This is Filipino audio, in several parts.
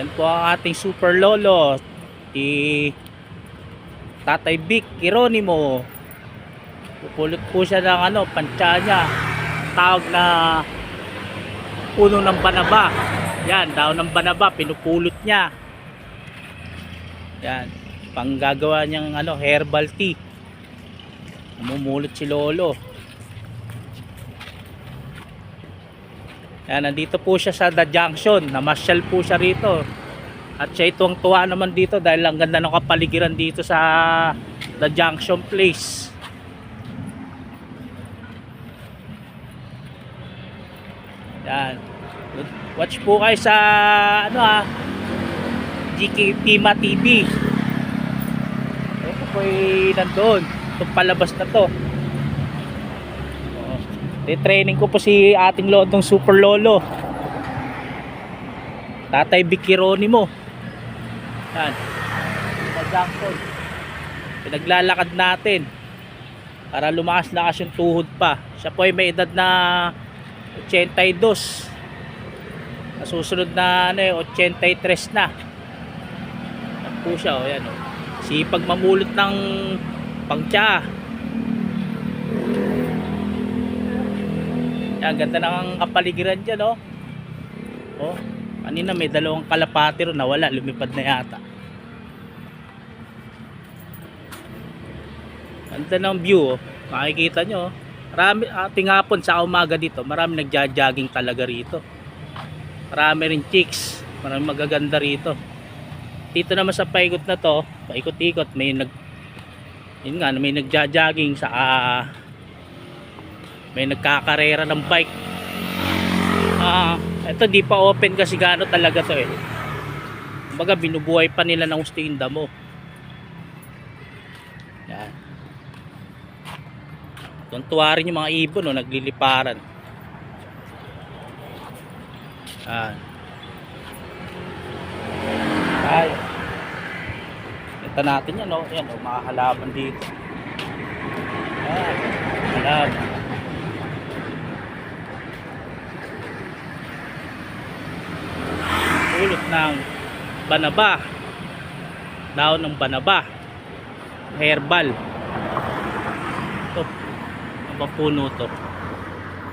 Yan po ang ating super lolo. Si Tatay Vic Ironimo. Pupulot po siya ng ano, pantsa niya. Tawag na puno ng banaba. Yan, daw ng banaba, pinupulot niya. Yan, panggagawa niyang ano, herbal tea. Namumulot si lolo. Yan, nandito po siya sa The Junction. Namasyal po siya rito. At siya itong tuwa naman dito dahil ang ganda ng kapaligiran dito sa The Junction Place. Yan. Watch po kayo sa ano ha, GK Pima TV. Ito po ay nandun. Itong palabas na to. Training ko po si ating lodong super lolo. Tatay Bikironi mo. Yan. Sa Junction. Pinaglalakad natin para lumakas-lakas yung tuhod pa. Siya po ay may edad na 82. Nasusunod na ano eh, 83 na. Yan po siya, oh, yan, oh. Sipag mamulot ng pangtsa. Yan, ganda ng kapaligiran dyan, oh. Oh, kanina may dalawang kalapati ron nawala, lumipad na yata. Ganda ng view, oh. Makikita nyo, oh. Marami, ating hapon sa umaga dito, marami nagja-jogging talaga rito. Marami rin chicks, marami magaganda rito. Dito naman sa paikot na to, paikot-ikot, may nag yun nga, may nagja-jogging sa ah, may nagkakarera ng bike. Ah, ito di pa open kasi gaano talaga to eh. Kumbaga binubuhay pa nila ng gusto yung damo. Yan. Tuntua rin yung mga ibon no, nagliliparan. Ah. Ay. Ito natin yan, no? Yan, oh, mga dito. Ah, halaman. Ulot ng banaba. Daon ng banaba. Herbal. Ito. Ang puno to?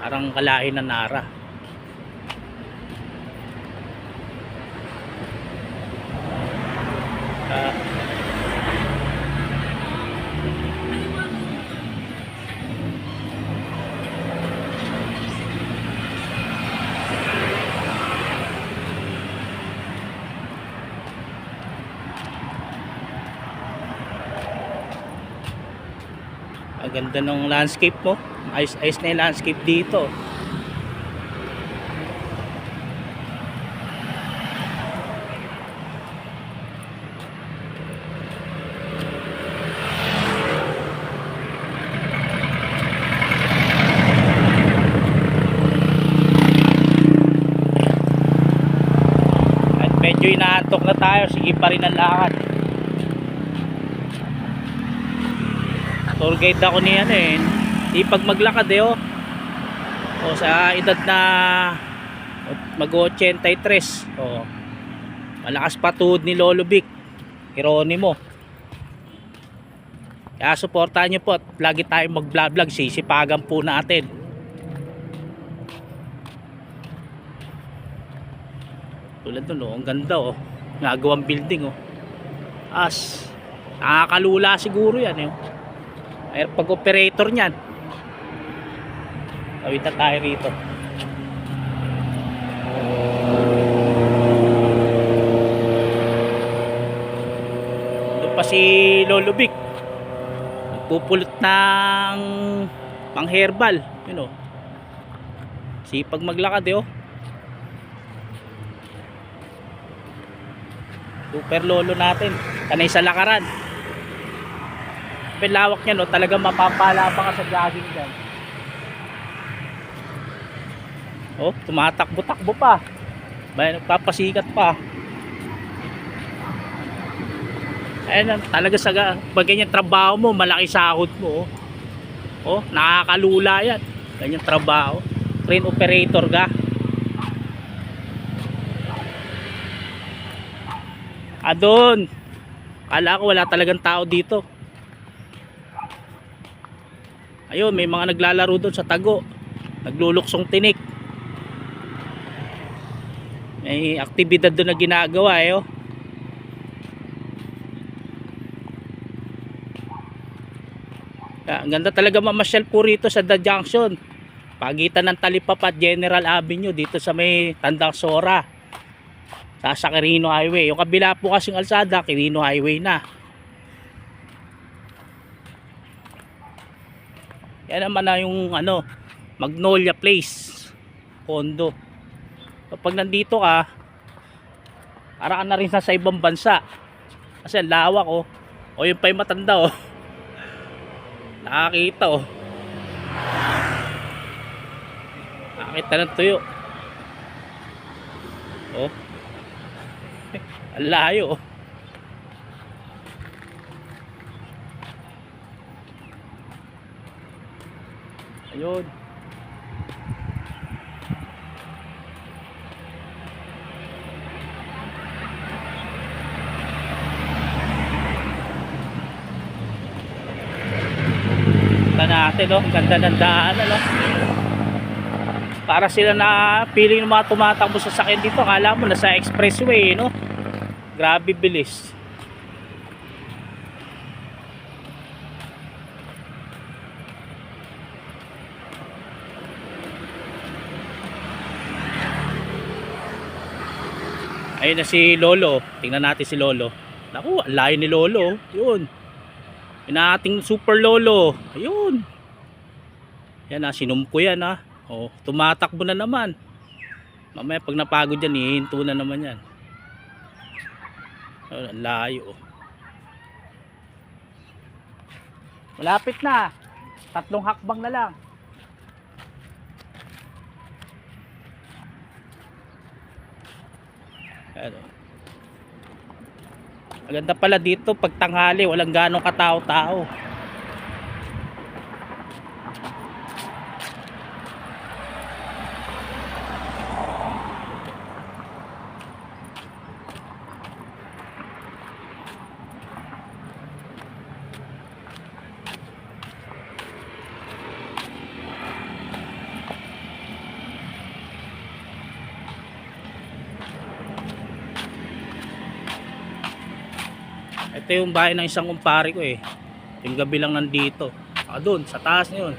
Parang kalahin na nara. Ang ganda ng landscape mo. Ayos, ayos na yung landscape dito. Medyo inaantok na tayo. Sige pa rin ang lakad. Tour guide ako ni ano eh. Di pag maglakad eh oh. O sa edad na mag 83. Oh. Malakas pa tuhod ni Lolo Vic. Hieronimo. Kaya suportahan nyo po at lagi tayong mag-vlog-vlog. Sisipagan po natin. Tulad nun oh. Ang ganda oh. Nagawang building oh. As. Nakakalula siguro yan eh. Ay, pag operator niyan. Tawid na tayo rito. Doon pa si Lolo Vic. Nagpupulot ng pang herbal. Yun o. Sipag maglakad eh oh. Super lolo natin. Kanay sa lakaran lawak niya no, talagang mapapala pa ka sa jogging dyan. Oh, tumatakbo-takbo pa. May nagpapasikat pa. Ayan, talaga sa pag ganyan trabaho mo, malaki sahod mo. Oh, oh nakakalula yan. Ganyan trabaho. Crane operator ka. Doon. Kala ko wala talagang tao dito. Ayun, may mga naglalaro doon sa tago. Nagluluksong tinik. May aktibidad doon na ginagawa eh. Oh. Ah, Ang ganda talaga mamasyal po rito sa The Junction. Pagitan ng Talipap at General Avenue dito sa may Tandang Sora. Sa, sa Quirino Highway. Yung kabila po kasing alsada, Quirino Highway na. Yan naman na yung ano, Magnolia Place. Condo. Kapag nandito ka, para ka na rin sa, sa ibang bansa. Kasi ang lawak oh. O yung pa yung matanda oh. Nakakita oh. Nakakita ng tuyo. Oh. Ang layo oh. Ayun. Ganda natin, no? Ang ganda ng daan, ano? Para sila na feeling ng mga tumatakbo sa sakyan dito. Kala mo nasa expressway, no? Grabe bilis. Ayun na si Lolo. Tingnan natin si Lolo. Naku, ang layo ni Lolo. Yun. Yun ang ating super Lolo. Ayun. Yan na, sinumpo yan ha. Oh, tumatakbo na naman. Mamaya pag napagod yan, hihinto na naman yan. Ayun, layo. oh. Malapit na. Tatlong hakbang na lang. Ano? Maganda pala dito pag tanghali, walang ganong katao-tao. Ito yung bahay ng isang kumpare ko eh. Yung gabi lang nandito. Ah, doon, sa taas na yun.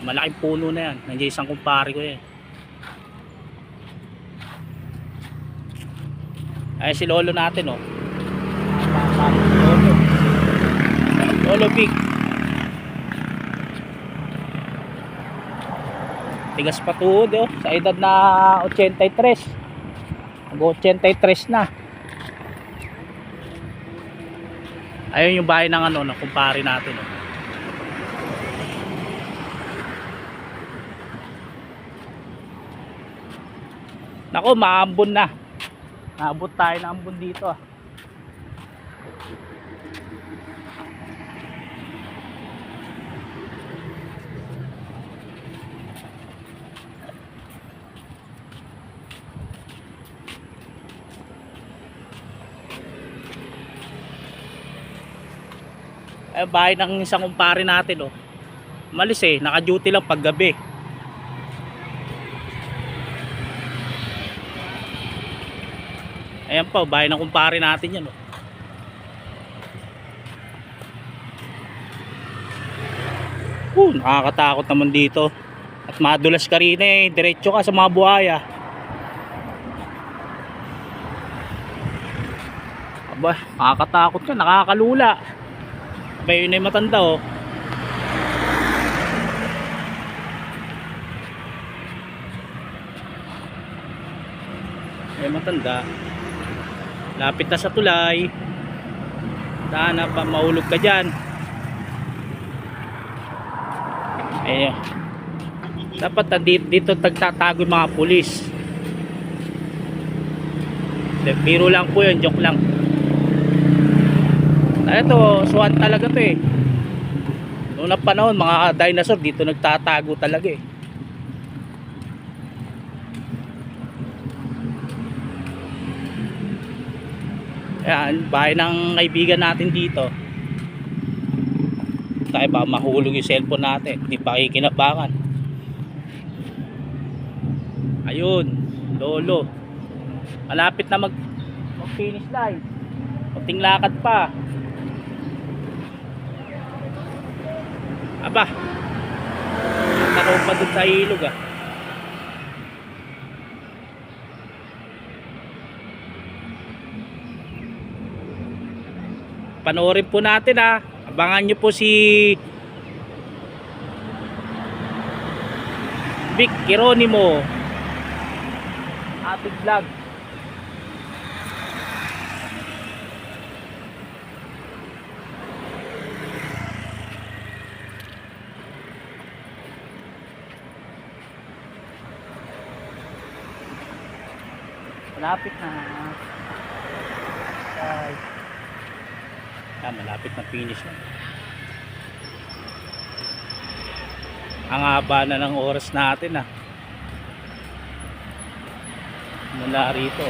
Malaking puno na yan. Nandiyan isang kumpare ko yan. Ay, si Lolo natin oh. Lolo. Lolo Big. Tigas pa oh. Sa edad na 83. Mag-83 na. Ayun yung bahay ng ano, ng kumpare natin. Oh. Nako, maambon na. Naabot tayo ng ambon dito. ah. Ay, bahay ng isang kumpare natin, oh. Malis eh, naka-duty lang pag gabi. Ayan pa, oh, bahay ng kumpare natin yan, oh. Uh, nakakatakot naman dito. At madulas ka rin eh, diretso ka sa mga buhaya. Aba, nakakatakot ka, nakakalula. Ba yun ay matanda oh. Ay matanda. Lapit na sa tulay. Sana pa maulog ka dyan. Ayun. Dapat na dito, dito tagtatago mga pulis. Biro lang po yun, joke lang. Ito, swan talaga to eh. Noong na panahon, mga dinosaur dito nagtatago talaga eh. Ayan, bahay ng kaibigan natin dito. Tayo ba mahulog yung cellphone natin? Hindi pa kikinabangan. Ayun, lolo. Malapit na mag mag-finish line. Kunting lakad pa. Aba. Nakaw pa dun sa ilog ah. Panoorin po natin ah. Abangan nyo po si Vic Geronimo. Ating vlog. Malapit na. Ay. Ah, malapit na finish na. Ang haba na ng oras natin ah. Mula rito.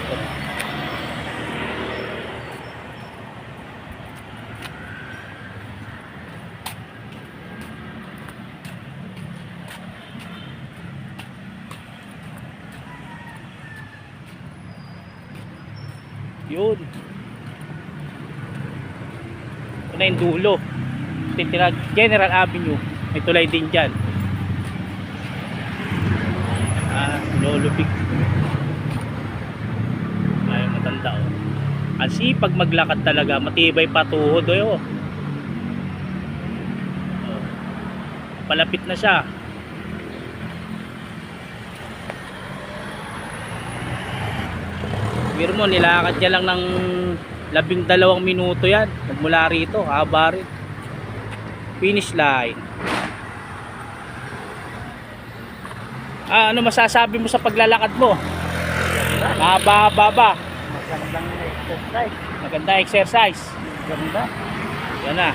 Yun. Ito na yung dulo. Titira General Avenue. May tulay din dyan. Ah, lolubig. Ay, matanda oh. Ang sipag maglakad talaga. Matibay pa tuhod oh. oh. Oh. Palapit na siya. Pero mo, nilakad niya lang ng labing dalawang minuto yan. Magmula rito, haba rin. Finish line. Ah, ano masasabi mo sa paglalakad mo? Haba-haba ba? Magandang exercise. Maganda exercise. Ganda. Yan na.